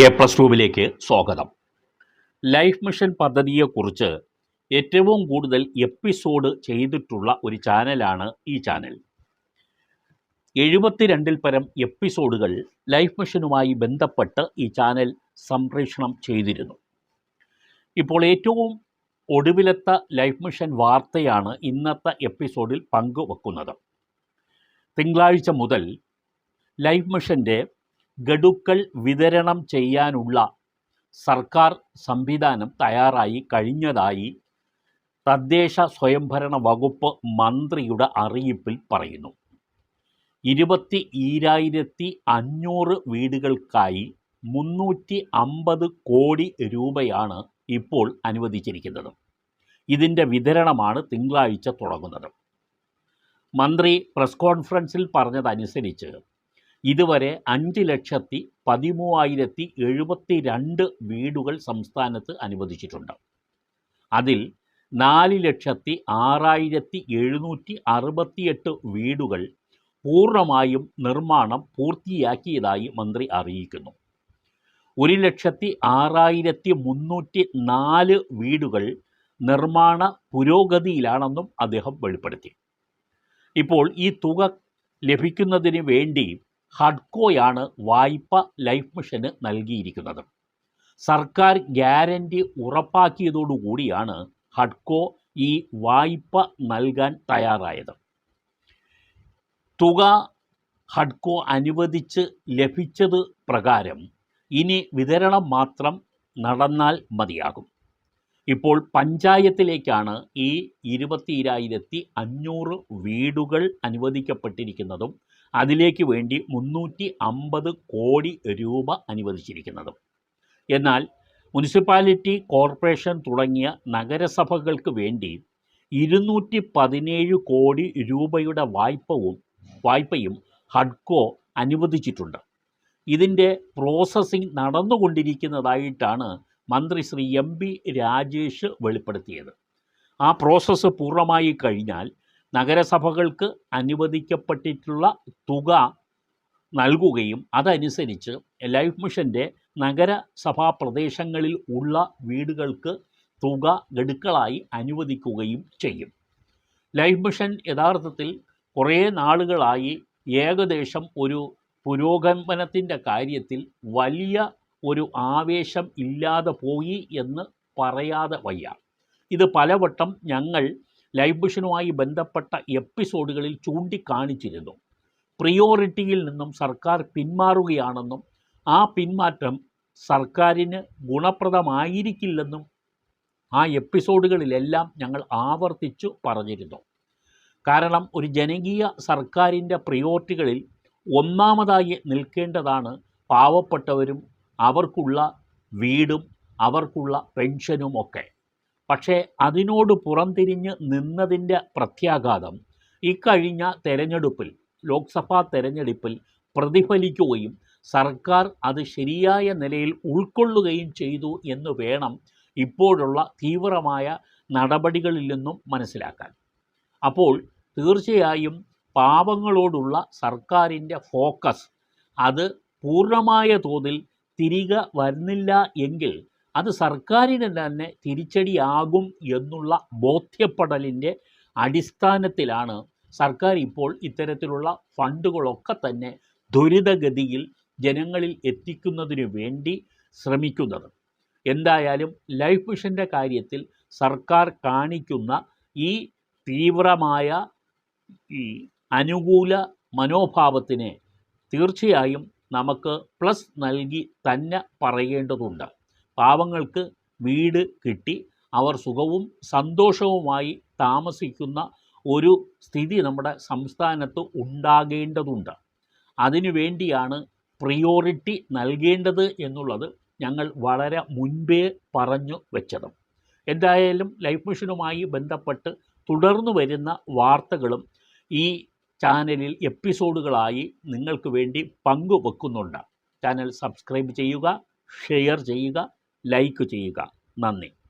A plus ടൂവിലേക്ക് സ്വാഗതം. Life mission പദ്ധതിയെക്കുറിച്ച് ഏറ്റവും കൂടുതൽ എപ്പിസോഡ് ചെയ്തിട്ടുള്ള ഒരു ചാനലാണ് ഈ ചാനൽ. എഴുപത്തിരണ്ടിൽ പരം എപ്പിസോഡുകൾ ലൈഫ് മിഷനുമായി ബന്ധപ്പെട്ട് ഈ ചാനൽ സംപ്രേഷണം ചെയ്തിരുന്നു. ഇപ്പോൾ ഏറ്റവും ഒടുവിലത്തെ ലൈഫ് മിഷൻ വാർത്തയാണ് ഇന്നത്തെ എപ്പിസോഡിൽ പങ്കുവെക്കുന്നത്. തിങ്കളാഴ്ച മുതൽ ലൈഫ് മിഷന്റെ ഗഡുക്കൾ വിതരണം ചെയ്യാനുള്ള സർക്കാർ സംവിധാനം തയ്യാറായി കഴിഞ്ഞതായി തദ്ദേശ സ്വയംഭരണ വകുപ്പ് മന്ത്രിയുടെ അറിയിപ്പിൽ പറയുന്നു. ഇരുപത്തി ഈരായിരത്തി അഞ്ഞൂറ് വീടുകൾക്കായി മുന്നൂറ്റി അമ്പത് കോടി രൂപയാണ് ഇപ്പോൾ അനുവദിച്ചിരിക്കുന്നത്. ഇതിന്റെ വിതരണമാണ് തിങ്കളാഴ്ച തുടങ്ങുന്നത്. മന്ത്രി പ്രസ് കോൺഫറൻസിൽ പറഞ്ഞതനുസരിച്ച് ഇതുവരെ അഞ്ച് ലക്ഷത്തി പതിമൂവായിരത്തി എഴുപത്തി രണ്ട് വീടുകൾ സംസ്ഥാനത്ത് അനുവദിച്ചിട്ടുണ്ട്. അതിൽ നാല് ലക്ഷത്തി ആറായിരത്തി എഴുന്നൂറ്റി അറുപത്തിയെട്ട് വീടുകൾ പൂർണമായും നിർമ്മാണം പൂർത്തിയാക്കിയതായി മന്ത്രി അറിയിക്കുന്നു. ഒരു ലക്ഷത്തി ആറായിരത്തി മുന്നൂറ്റി നാല് വീടുകൾ നിർമ്മാണ പുരോഗതിയിലാണെന്നും അദ്ദേഹം വെളിപ്പെടുത്തി. ഇപ്പോൾ ഈ തുക ലഭിക്കുന്നതിന് വേണ്ടി ഹഡ്കോയാണ് വായ്പ ലൈഫ് മിഷന് നൽകിയിരിക്കുന്നത്. സർക്കാർ ഗ്യാരണ്ടി ഉറപ്പാക്കിയതോടുകൂടിയാണ് ഹഡ്കോ ഈ വായ്പ നൽകാൻ തയ്യാറായത്. തുക ഹഡ്കോ അനുവദിച്ച് ലഭിച്ചത് പ്രകാരം ഇനി വിതരണം മാത്രം നടന്നാൽ മതിയാകും. ഇപ്പോൾ പഞ്ചായത്തിലേക്കാണ് ഈ ഇരുപത്തിയിരായിരത്തി അഞ്ഞൂറ് വീടുകൾ അനുവദിക്കപ്പെട്ടിരിക്കുന്നതും അതിലേക്ക് വേണ്ടി മുന്നൂറ്റി അമ്പത് കോടി രൂപ അനുവദിച്ചിരിക്കുന്നത്. എന്നാൽ മുനിസിപ്പാലിറ്റി കോർപ്പറേഷൻ തുടങ്ങിയ നഗരസഭകൾക്ക് വേണ്ടി ഇരുന്നൂറ്റി പതിനേഴ് കോടി രൂപയുടെ വായ്പവും വായ്പയും ഹഡ്കോ അനുവദിച്ചിട്ടുണ്ട്. ഇതിന്റെ പ്രോസസ്സിംഗ് നടന്നുകൊണ്ടിരിക്കുന്നതായിട്ടാണ് മന്ത്രി ശ്രീ എം പി രാജേഷ് വെളിപ്പെടുത്തിയത്. ആ പ്രോസസ്സ് പൂർണമായി കഴിഞ്ഞാൽ നഗരസഭകൾക്ക് അനുവദിക്കപ്പെട്ടിട്ടുള്ള തുക നൽകുകയും അതനുസരിച്ച് ലൈഫ് മിഷന്റെ നഗരസഭാ പ്രദേശങ്ങളിൽ ഉള്ള വീടുകൾക്ക് തുക ഗഡുക്കളായി അനുവദിക്കുകയും ചെയ്യും. ലൈഫ് മിഷൻ യഥാർത്ഥത്തിൽ കുറേ നാളുകളായി ഏകദേശം ഒരു പുരോഗമനത്തിന്റെ കാര്യത്തിൽ വലിയ ഒരു ആവേശം ഇല്ലാതെ പോയി എന്ന് പറയാതെ വയ്യ. ഇത് പലവട്ടം ഞങ്ങൾ ലൈഫ് മിഷനുമായി ബന്ധപ്പെട്ട എപ്പിസോഡുകളിൽ ചൂണ്ടിക്കാണിച്ചിരുന്നു. പ്രിയോറിറ്റിയിൽ നിന്നും സർക്കാർ പിന്മാറുകയാണെന്നും ആ പിന്മാറ്റം സർക്കാരിന് ഗുണപ്രദമായിരിക്കില്ലെന്നും ആ എപ്പിസോഡുകളിലെല്ലാം ഞങ്ങൾ ആവർത്തിച്ചു പറഞ്ഞിരുന്നു. കാരണം ഒരു ജനകീയ സർക്കാരിന്റെ പ്രിയോറിറ്റികളിൽ ഒന്നാമതായി നിൽക്കേണ്ടതാണ് പാവപ്പെട്ടവരും അവർക്കുള്ള വീടും അവർക്കുള്ള പെൻഷനും ഒക്കെ. പക്ഷേ അതിനോട് പുറംതിരിഞ്ഞ് നിന്നതിന്റെ പ്രത്യാഘാതം ഇക്കഴിഞ്ഞ തെരഞ്ഞെടുപ്പിൽ ലോക്സഭാ തെരഞ്ഞെടുപ്പിൽ പ്രതിഫലിക്കുകയും സർക്കാർ അത് ശരിയായ നിലയിൽ ഉൾക്കൊള്ളുകയും ചെയ്തു എന്ന് വേണം ഇപ്പോഴുള്ള തീവ്രമായ നടപടികളിൽ നിന്നും മനസ്സിലാക്കാൻ. അപ്പോൾ തീർച്ചയായും പാപങ്ങളോടുള്ള സർക്കാരിന്റെ ഫോക്കസ് അത് പൂർണമായ തോതിൽ തിരികെ വരുന്നില്ല എങ്കിൽ അത് സർക്കാരിന് തന്നെ തിരിച്ചടിയാകും എന്നുള്ള ബോധ്യപ്പെടലിന്റെ അടിസ്ഥാനത്തിലാണ് സർക്കാർ ഇപ്പോൾ ഇത്തരത്തിലുള്ള ഫണ്ടുകളൊക്കെ തന്നെ ദുരിതഗതിയിൽ ജനങ്ങളിൽ എത്തിക്കുന്നതിന് വേണ്ടി ശ്രമിക്കുന്നത്. എന്തായാലും ലൈഫ് മിഷന്റെ കാര്യത്തിൽ സർക്കാർ കാണിക്കുന്ന ഈ തീവ്രമായ ഈ അനുകൂല മനോഭാവത്തിനെ തീർച്ചയായും നമുക്ക് പ്ലസ് നൽകി തന്നെ പറയേണ്ടതുണ്ട്. പാവങ്ങൾക്ക് വീട് കിട്ടി. അവർ സുഖവും സന്തോഷവുമായി താമസിക്കുന്ന ഒരു സ്ഥിതി നമ്മുടെ സംസ്ഥാനത്ത് ഉണ്ടാകേണ്ടതുണ്ട്. അതിനു വേണ്ടിയാണ് പ്രിയോറിറ്റി നൽകേണ്ടത് എന്നുള്ളത് ഞങ്ങൾ വളരെ മുൻപേ പറഞ്ഞു വെച്ചത്. എന്തായാലും ലൈഫ് മിഷനുമായി ബന്ധപ്പെട്ട് തുടർന്നു വരുന്ന വാർത്തകളും ഈ ചാനലിൽ എപ്പിസോഡുകളായി നിങ്ങൾക്ക് വേണ്ടി പങ്കുവെക്കുന്നുണ്ട്. ചാനൽ സബ്സ്ക്രൈബ് ചെയ്യുക ഷെയർ ചെയ്യുക ലൈക്ക് ചെയ്യുക. നന്ദി.